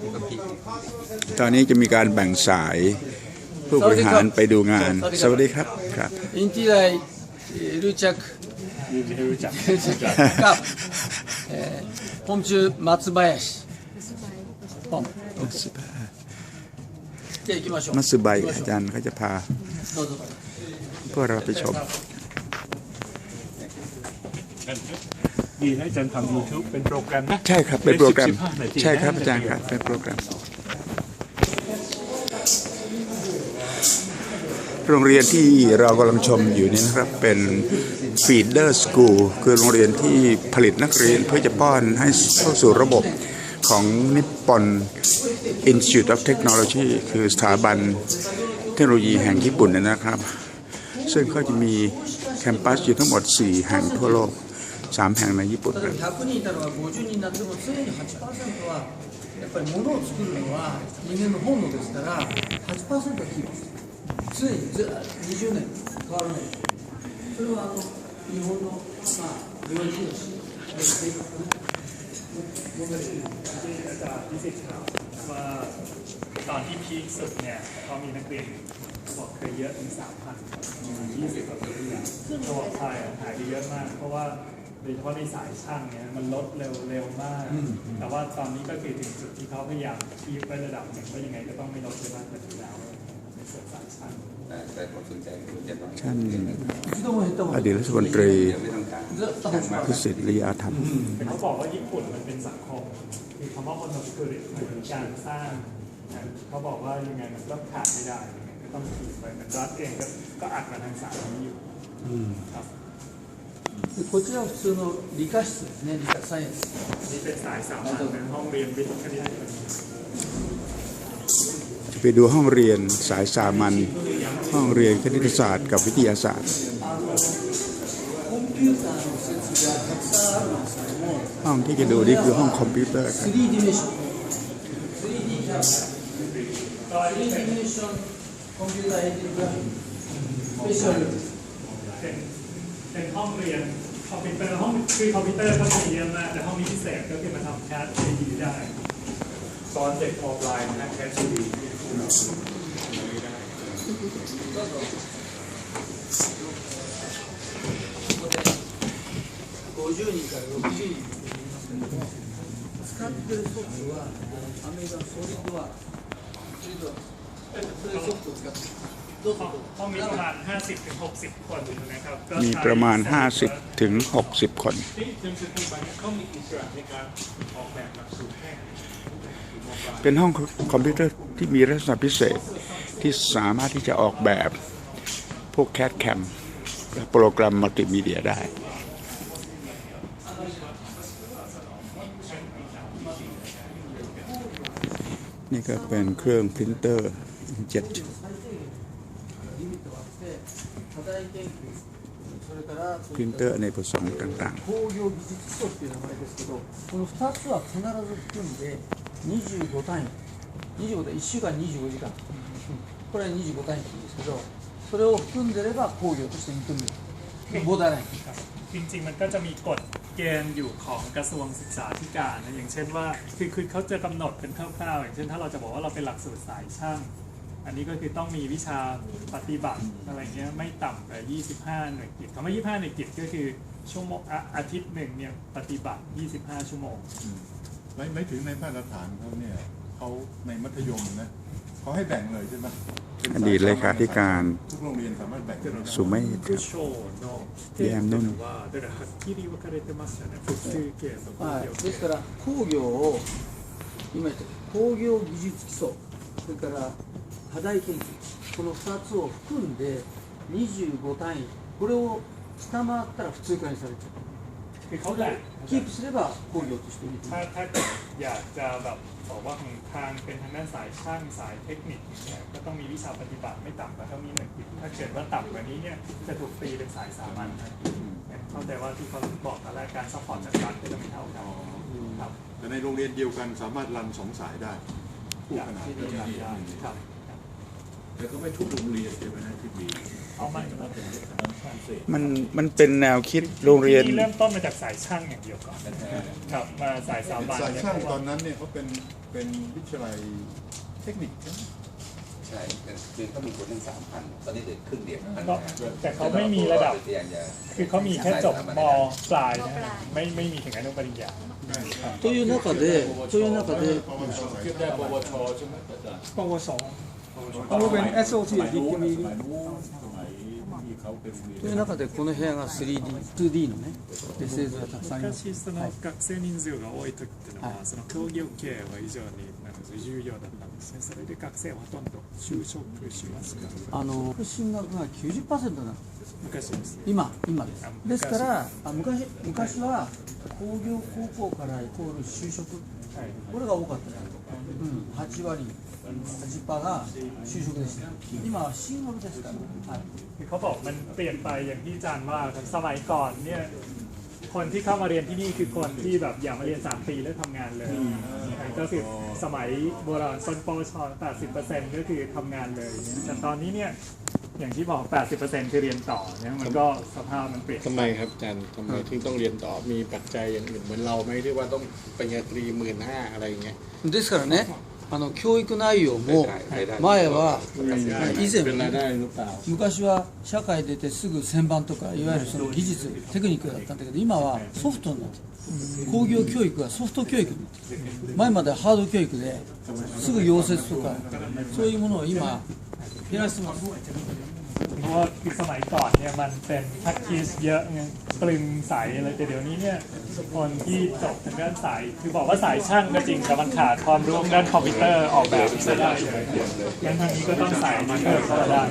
ของกัมพีตอนนี้จะมีการแบ่งสายผู้บริหารไปดูงาน สวัสดีครับครับอินทีไลรู้จักรู้จักรับผมชื่อมัตสึบายะชิมมัตสึบายอาจารย์เขาจะพาเพื่อเราไปชม ดีนะอาจารย์ทำ YouTube เป็นโปรแกรมนะใช่ครับเป็นโปรแกรมสิบห้านาทีใช่ครับอาจารย์ครับเป็นโปรแกรม โรงเรียนที่เรากำลังชมอยู่นี่นะครับ เป็น Feeder School คือโรงเรียนที่ผลิตนักเรียนเพื่อจะป้อนให้เข้าสู่ระบบของนิปปอน Institute of Technology คือสถาบันเทคโนโลยีแห่งญี่ปุ่นนะครับ ซึ่งเขาจะมีแคมปัสอยู่ทั้งหมด 4 แห่งทั่วโลก สแห่งในญี่ปุ่นเลยตอนที่พีคสุดเนี่ยเขามีนักเรียนบอกเคยเยอะถึงสามพันยี่สิบกว่าปีตัวไทยหายไปเยอะมาก เพราะว่า โดยเฉพาะในสายช่างเนี่ยมันลดเร็วเร็วมากมแต่ว่าตอนนี้ก็คือถึงจุดที่เขาพยายามคีบไประดับหนึ่งว่ายังไงก็ต้องไม่ลดไปมากกว่านี้แล้วในส่วนสายช่าง แต่ผมสนใจคุณจะน้อยอดีตรัฐมนตรีเดี๋พิสิทธิริยาธรรม แต่เขาบอกว่าญี่ปุ่นมันเป็นสังคมคือคำว่า monoculture มันเป็นการสร้างเขาบอกว่ายังไงมันต้องขาดไม่ได้ก็ต้องขีดไปเหมือนรัฐเองก็ก็อาจมาทางสายนี้อยู่ครับ でこちらは普通の理科室ですね理科サイエンス นี่เป็นสายสามัญเป็นห้องเรียนวิทย์คณิต จะไปดูห้องเรียนสายสามัญห้องเรียนคณิตศาสตร์กับวิทยาศาสตร์ コンピューターの設備がたくさんあるんですけども ห้องที่จะดูนี่คือห้องคอมพิวเตอร์ครับ 3D ディメンション 3D キャメラ 3D ディメンションコンピューターエンジングラフィックスペシャル เป็นเป็นห้องเรียน คอมพิวเตอร์ห้องคือคอมพิวเตอร์ก็มีเยอะมากแต่ห้องนี้พิเศษก็คือมาทำแคสดีได้ สอนเด็กออนไลน์นะแคสดี 50人から60人いますけども使ってるソフトはアメリカのソリッドワークソリッドワークそれソフトを使ってどうぞ ห้มีประมาณ 50ถึง60 คนนะครับมีประมาณ 50ถึง60 คนเป็นห้องคอมพิวเตอร์ที่มีลักษณะพิเศษที่สามารถที่จะออกแบบพวกแคดแคมและโปรแกรมมัลติมีเดียได้นี่ก็เป็นเครื่องพิมพ์เตอร์เจ็ด 課題研究それからそう พิ い ม っ พ์ た เตอร์ในผสมต่าง 工業技術基礎っていう名前ですけどこの2つは必ず含んで25単位25単位1週間25時間、これは25単位って言うんですけどそれを含んでれば工業として認めるボーダーライン จริงๆ มันก็จะมีกฎเกณฑ์อยู่ของกระทรวงศึกษาธิการนะอย่างเช่นว่าคือคือเขาจะกำหนดเป็นคร่าวๆอย่างเช่นถ้าเราจะบอกว่าเราเป็นหลักสูตรสายช่าง อันนี้ก็คือต้องมีวิชาปฏิบัติอะไรเงี้ยไม่ต่ำกว่า25 หน่วยกิจคำว่า 25 หน่วยกิจก็คือชั่วโมงอ่ะอาทิตย์หนึ่งเนี่ยปฏิบัติ 25 ชั่วโมง ไม่ไม่ถึงในมาตรฐานเขาเนี่ยเขาในมัธยมนะเขาให้แบ่งเลยใช่ไหมเป็น ๆ อดีตเลขาธิการ ทุกโรงเรียนสามารถแบ่งได้ สุเมธครับ 部省の定義というのはだからはっきり分かれてますよね複数形と工は業い、ですから工業を今言った工業技術基礎それから 課題研究この2つを含んで25単位これを下回ったら普通科にされちゃう คือเขา そ แบ่ れ ง キープすれば工業として認め ถ้า る ถ้าเกิดอยากจะแบบบอกว่าของทางเป็นทางด้านสายช่างสายเทคนิคเนี่ยก็ต้องมีวิชาปฏิบัติไม่ต่ำกว่าเท่านี้หนึ่งถ้าเกิดว่าต่ำกว่านี้เนี่ยจะถูกตีเป็นสายสามัญทันทีเนี่ยเข้าใจว่าที่เขาบอกตอนแรกการซัพพอร์ตจากรัฐก็จะไม่เท่ากันครับ แต่ในโรงเรียนเดียวกันสามารถรันสองสายได้คู่ อยาก ขนาน ที่จะทำได้ครับ แต่ก็ไม่ทุกโรงเรียนใช่ไหมฮะที่มี เอามัน มันมันเป็นแนวคิดโรงเรียน ที่เริ่มต้นมาจากสายช่างอย่างเดียวก่อนครับมาสายสามบัน สาย เนี่ย ช่าง เพราะ ตอ ว่าน นั้นเนี่ยเขาเป็นเป็นวิทยาลัยเทคนิคใช่ไหม ใช่แต่คือเขามีคนหนึ่งสามพันตอนนี้เหลือครึ่งเดียวพัน ก็แต่เขาไม่มีระดับ เรียนจะ คือเขามีแค่จบมปลายนะฮะไม่ไม่มีถึงอนุปริญญา という中でという中で ปวชสาย ได้ปวชใช่ไหมอาจารย์ ปวส 僕は SOC で立憲にという中でこの部屋が 3D、2D のね、メセージがたくさん昔その学生人数が多い時っていうのは、はい、その競技経営は以上に重要だったんですね、それで学生はほとんど就職しますあの進学が90%なの昔です、今、今です。ですから、あ昔昔は工業高校からイコール就職、はい、これが多かったじゃないですか、うん、8割。 8%が就職でした。今は進学ですから。はい。 คือเขาบอกมันเปลี่ยนไปอย่างที่อาจารย์ว่าครับสมัยก่อนเนี่ยคนที่เข้ามาเรียนที่นี่คือคนที่แบบอยากมาเรียน 3 ปีแล้วทำงานเลยก็คือสมัยโบราณต้นปวช80%ก็คือทำงานเลยเนี่ยแต่ตอนนี้เนี่ยอย่างที่บอก 80%คือเรียนต่อเนี่ยมันก็สภาพมันเปลี่ยน ทำไมครับอาจารย์ทำไมถึงต้องเรียนต่อมีปัจจัยอย่างอื่นเหมือนเราไหมที่ว่าต้องปริญญาตรีหมื่นห้าอะไรอย่างเงี้ย ですからね、 あの教育内容も前は以前 เป็นราย はね ได้หรือเปล่า 昔は社会出てすぐ旋盤とかいわゆるその技術テクニックだったんだけど今はソフトになってる工業教育がソフト教育になってる前まではハード教育ですぐ溶接とかそういうものを今減らしてます เพราะว่าคือสมัยก่อนเนี่ยมันเป็นทักคิสเยอะไง ปรึงสายอะไรแต่เดี๋ยวนี้เนี่ยคนที่จบทางด้านสาย คือบอกว่าสายช่างก็จริงแต่มันขาดความรู้ด้านคอมพิวเตอร์ออกแบบไม่ได้ยงั้นทางนี้ก็ต้องสายมาเพิ่มเข้ามาได้